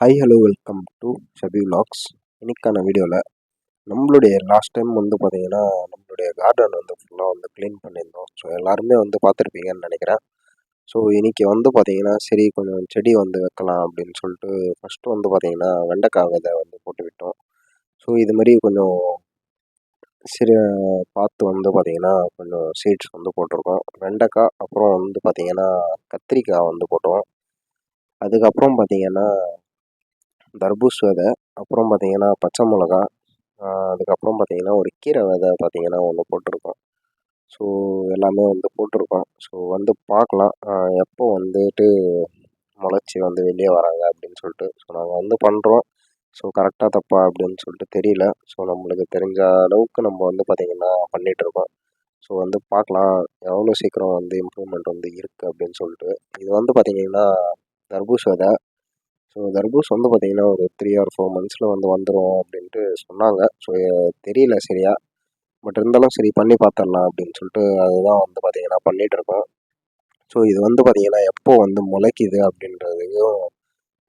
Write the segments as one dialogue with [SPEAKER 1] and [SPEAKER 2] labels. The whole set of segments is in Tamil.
[SPEAKER 1] Hi hello welcome to Shabi logs இன்றைக்கான வீடியோவில் நம்மளுடைய லாஸ்ட் டைம் வந்து பார்த்தீங்கன்னா நம்மளுடைய கார்டன் வந்து ஃபுல்லாக வந்து க்ளீன் பண்ணியிருந்தோம். ஸோ எல்லாருமே வந்து பார்த்துருப்பீங்கன்னு நினைக்கிறேன். ஸோ இன்றைக்கி வந்து பார்த்தீங்கன்னா சரி கொஞ்சம் செடி வந்து வைக்கலாம் அப்படின்னு சொல்லிட்டு ஃபஸ்ட்டு வந்து பார்த்தீங்கன்னா வெண்டைக்காய் விதை வந்து போட்டு விட்டோம். ஸோ இது மாதிரி கொஞ்சம் சரி பார்த்து வந்து பார்த்தீங்கன்னா கொஞ்சம் சீட்ஸ் வந்து போட்டிருக்கோம். வெண்டைக்காய் அப்புறம் வந்து பார்த்தீங்கன்னா கத்திரிக்காய் வந்து போட்டோம். அதுக்கப்புறம் பார்த்தீங்கன்னா தர்பூஸ் விதை அப்புறம் பார்த்தீங்கன்னா பச்சை மிளகா அதுக்கப்புறம் பார்த்தீங்கன்னா ஒரு கீரை விதை பார்த்தீங்கன்னா ஒன்று போட்டிருக்கோம். ஸோ எல்லாமே வந்து போட்டிருக்கோம். ஸோ வந்து பார்க்கலாம் எப்போ வந்துட்டு முளைச்சி வந்து வெளியே வராங்க அப்படின்னு சொல்லிட்டு ஸோ நாங்கள் வந்து பண்ணுறோம் ஸோ கரெக்டாக தப்பா அப்படின்னு சொல்லிட்டு தெரியல. ஸோ நம்மளுக்கு தெரிஞ்ச அளவுக்கு நம்ம வந்து பார்த்திங்கன்னா பண்ணிகிட்ருக்கோம் ஸோ வந்து பார்க்கலாம் எவ்வளோ சீக்கிரம் வந்து இம்ப்ரூவ்மெண்ட் வந்து இருக்குது அப்படின்னு சொல்லிட்டு. இது வந்து பார்த்திங்கன்னா தர்பூஸ் விதை ஸோ தர்பூஸ் வந்து பார்த்திங்கன்னா ஒரு த்ரீ ஆர் ஃபோர் மந்த்ஸில் வந்து வந்துடும் அப்படின்ட்டு சொன்னாங்க. ஸோ தெரியல சரியா. பட் இருந்தாலும் சரி பண்ணி பார்த்துடலாம் அப்படின்னு சொல்லிட்டு அதுதான் வந்து பார்த்திங்கன்னா பண்ணிகிட்ருக்கோம் ஸோ இது வந்து பார்த்திங்கன்னா எப்போ வந்து முளைக்குது அப்படின்றதையும்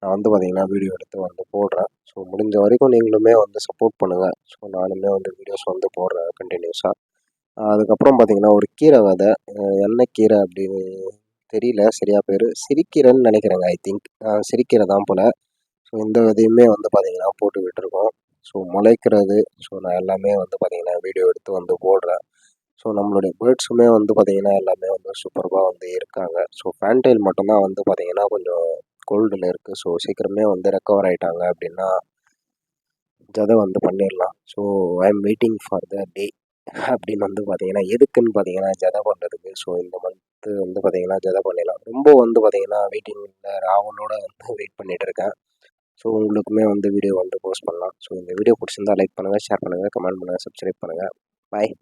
[SPEAKER 1] நான் வந்து பார்த்திங்கன்னா வீடியோ எடுத்து வந்து போடுறேன். ஸோ முடிஞ்ச வரைக்கும் நீங்களுமே வந்து சப்போர்ட் பண்ணுங்கள் ஸோ நானுமே வந்து வீடியோஸ் வந்து போடுறேன் கண்டினியூஸாக அதுக்கப்புறம் பார்த்திங்கன்னா ஒரு கீரை விதை எண்ணெய் கீரை அப்படின்னு தெரியல சரியா பேர். சிரிக்கிறேன்னு நினைக்கிறேங்க ஐ திங்க் நான் சிரிக்கிறதான் போல். ஸோ இந்த இதையுமே வந்து பார்த்திங்கன்னா போட்டு விட்டுருக்கோம். ஸோ முளைக்கிறது. ஸோ நான் எல்லாமே வந்து பார்த்திங்கன்னா வீடியோ எடுத்து வந்து போடுறேன். ஸோ நம்மளுடைய பேர்ட்ஸுமே வந்து பார்த்திங்கன்னா எல்லாமே வந்து சூப்பராக வந்து இருக்காங்க. ஸோ ஃபேன்டைல் மட்டும்தான் வந்து பார்த்திங்கன்னா கொஞ்சம் கோல்டில் இருக்குது ஸோ சீக்கிரமே வந்து ரெக்கவர் ஆகிட்டாங்க அப்படின்னா ஜதை வந்து பண்ணிடலாம். So I am waiting for the day அப்படின்னு வந்து பார்த்தீங்கன்னா எதுக்குன்னு பார்த்தீங்கன்னா ஜதை பண்ணுறதுக்கு ஸோ இந்த மந்த்து வந்து பார்த்தீங்கன்னா ஜதை பண்ணிடலாம் ரொம்ப வந்து பார்த்தீங்கன்னா வெயிட்டிங்கில் ராவலோட வந்து வெயிட் பண்ணிகிட்டு இருக்கேன். ஸோ உங்களுக்குமே வந்து வீடியோ வந்து போஸ்ட் பண்ணலாம். ஸோ இந்த வீடியோ பிடிச்சிருந்தா லைக் பண்ணுங்கள் ஷேர் பண்ணுங்கள் கமெண்ட் பண்ணுங்கள் சப்ஸ்கிரைப் பண்ணுங்கள் பாய்